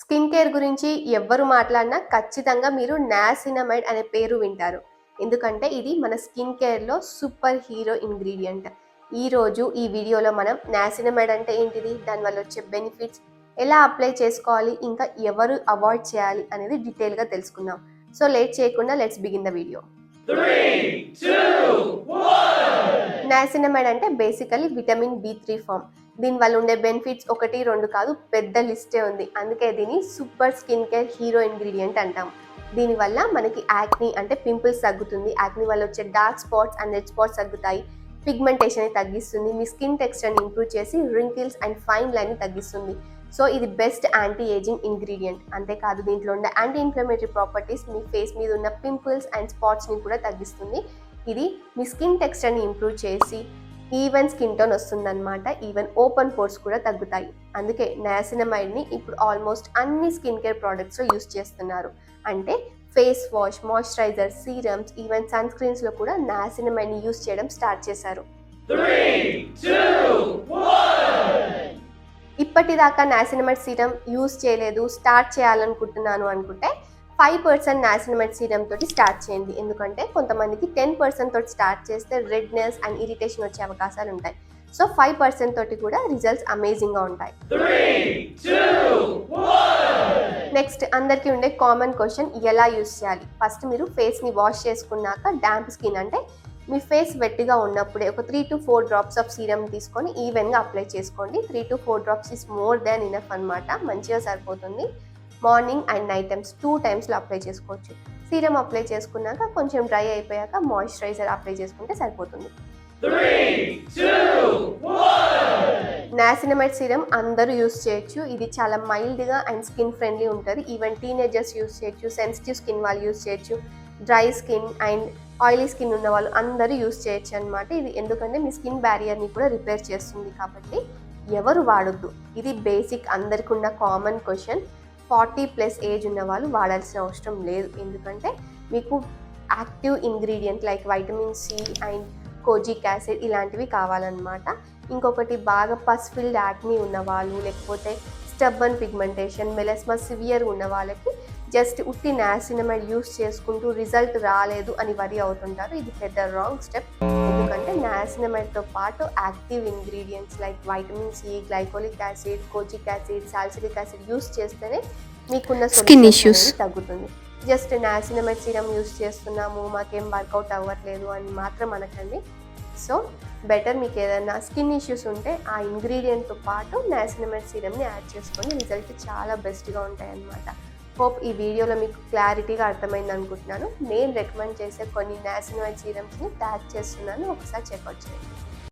Skin care గురించి ఎవ్వరు మాట్లాడినా ఖచ్చితంగా మీరు నాసినమైడ్ అనే పేరు వింటారు. ఎందుకంటే ఇది మన స్కిన్ కేర్లో సూపర్ హీరో ఇంగ్రీడియంట్. ఈరోజు ఈ వీడియోలో మనం నాసినమైడ్ అంటే ఏంటిది? దానివల్ల వచ్చే బెనిఫిట్స్ ఎలా అప్లై చేసుకోవాలి? ఇంకా ఎవరు అవాయిడ్ చేయాలి అనేది డీటెయిల్గా తెలుసుకుందాం. సో లేట్ చేయకుండా let's begin the video. Niacinamide అంటే basically vitamin B three form. దీనివల్ల ఉండే బెనిఫిట్స్ ఒకటి రెండు కాదు పెద్ద లిస్టే ఉంది. అందుకే దీన్ని super skin care hero ingredient అంటాం. దీనివల్ల మనకి యాక్ని అంటే పింపుల్స్ తగ్గుతుంది. యాక్ని వల్ల వచ్చే dark spots and red spots తగ్గుతాయి. పిగ్మెంటేషన్ని తగ్గిస్తుంది. మీ స్కిన్ టెక్స్చర్ని ఇంప్రూవ్ చేసి రింకిల్స్ అండ్ ఫైన్ లైన్ని తగ్గిస్తుంది. సో ఇది బెస్ట్ యాంటీ ఏజింగ్ ఇంగ్రీడియంట్ అంతేకాదు దీంట్లో ఉండే యాంటీ ఇన్ఫ్లమేటరీ ప్రాపర్టీస్ మీ ఫేస్ మీద ఉన్న పింపుల్స్ అండ్ స్పాట్స్ని కూడా తగ్గిస్తుంది. ఇది మీ స్కిన్ టెక్స్చర్ని ఇంప్రూవ్ చేసి ఈవెన్ స్కిన్ టోన్ వస్తుందన్నమాట. ఈవెన్ ఓపెన్ పోర్స్ కూడా తగ్గుతాయి. అందుకే నయాసినమైడ్ని ఇప్పుడు ఆల్మోస్ట్ అన్ని స్కిన్ కేర్ ప్రోడక్ట్స్లో యూస్ చేస్తున్నారు. అంటే face wash moisturiser serums even sun స్క్రీన్స్లో కూడా నయాసినమైడ్ని యూస్ చేయడం స్టార్ట్ చేశారు. ఇప్పటిదాకా నాసినమైడ్ సీరం యూస్ చేయలేదు స్టార్ట్ చేయాలనుకుంటున్నాను అనుకుంటే ఫైవ్ పర్సెంట్ నాసినమైడ్ సీరం తోటి స్టార్ట్ చేయండి. ఎందుకంటే కొంతమందికి టెన్ పర్సెంట్ తోటి స్టార్ట్ చేస్తే రెడ్నెస్ అండ్ ఇరిటేషన్ వచ్చే అవకాశాలు ఉంటాయి. సో ఫైవ్ పర్సెంట్ తోటి కూడా రిజల్ట్స్ అమేజింగ్గా ఉంటాయి. నెక్స్ట్ అందరికీ ఉండే కామన్ క్వశ్చన్ ఎలా యూస్ చేయాలి? ఫస్ట్ మీరు ఫేస్ని వాష్ చేసుకున్నాక డ్యాంప్ స్కిన్ అంటే మీ ఫేస్ వెట్టిగా ఉన్నప్పుడే ఒక three to four drops of serum తీసుకొని ఈవెన్గా అప్లై చేసుకోండి. Three to four drops is more than enough అనమాట మంచిగా సరిపోతుంది. Morning and night times two టైమ్స్లో అప్లై చేసుకోవచ్చు. సీరం అప్లై చేసుకున్నాక కొంచెం డ్రై అయిపోయాక మాయిశ్చరైజర్ అప్లై చేసుకుంటే సరిపోతుంది. నాసినమైడ్ సీరం అందరూ యూస్ చేయొచ్చు. ఇది చాలా మైల్డ్గా అండ్ స్కిన్ ఫ్రెండ్లీ ఉంటుంది. ఈవెన్ టీనేజర్స్ యూస్ చేయొచ్చు సెన్సిటివ్ స్కిన్ వాళ్ళు యూస్ చేయొచ్చు dry skin and oily skin ఉన్న వాళ్ళు అందరూ యూస్ చేయొచ్చు అనమాట ఇది ఎందుకంటే మీ స్కిన్ బ్యారియర్ని కూడా రిపేర్ చేస్తుంది కాబట్టి ఎవరు వాడొద్దు. ఇది బేసిక్ అందరికి ఉన్న common question. Forty plus age ఉన్న వాళ్ళు వాడాల్సిన అవసరం లేదు. ఎందుకంటే మీకు active ingredient like vitamin C and kojic acid ఇలాంటివి కావాలన్నమాట. ఇంకొకటి బాగా పస్ఫిల్డ్ యాక్ని ఉన్న వాళ్ళు లేకపోతే స్టబ్బన్ పిగ్మెంటేషన్ మెలస్మా సివియర్ ఉన్న వాళ్ళకి జస్ట్ ఉట్టి నాసినమైడ్ యూస్ చేసుకుంటూ రిజల్ట్ రాలేదు అని వరి అవుతుంటారు. ఇది పెద్ద రాంగ్ స్టెప్. ఎందుకంటే నాసినమైడ్తో పాటు active ingredients like vitamin C glycolic acid kojic acid salicylic acid use చేస్తేనే మీకున్న issues. అనేది తగ్గుతుంది. జస్ట్ నాసినమైడ్ సీరం యూస్ చేస్తున్నాము మాకేం వర్కౌట్ అవ్వట్లేదు అని మాత్రం అనకండి. సో బెటర్ మీకు ఏదైనా స్కిన్ ఇష్యూస్ ఉంటే ఆ ఇంగ్రీడియంట్తో పాటు నాసినమైడ్ సీరమ్ని యాడ్ చేసుకొని రిజల్ట్ చాలా బెస్ట్గా ఉంటాయి అన్నమాట హోప్ ఈ వీడియోలో మీకు క్లారిటీగా అర్థమైంది అనుకుంటున్నాను. నేను రికమెండ్ చేసే కొన్ని నాసినమైడ్ సీరమ్స్ని ట్యాగ్ చేస్తున్నాను. ఒకసారి చెక్అవుట్ చేయండి.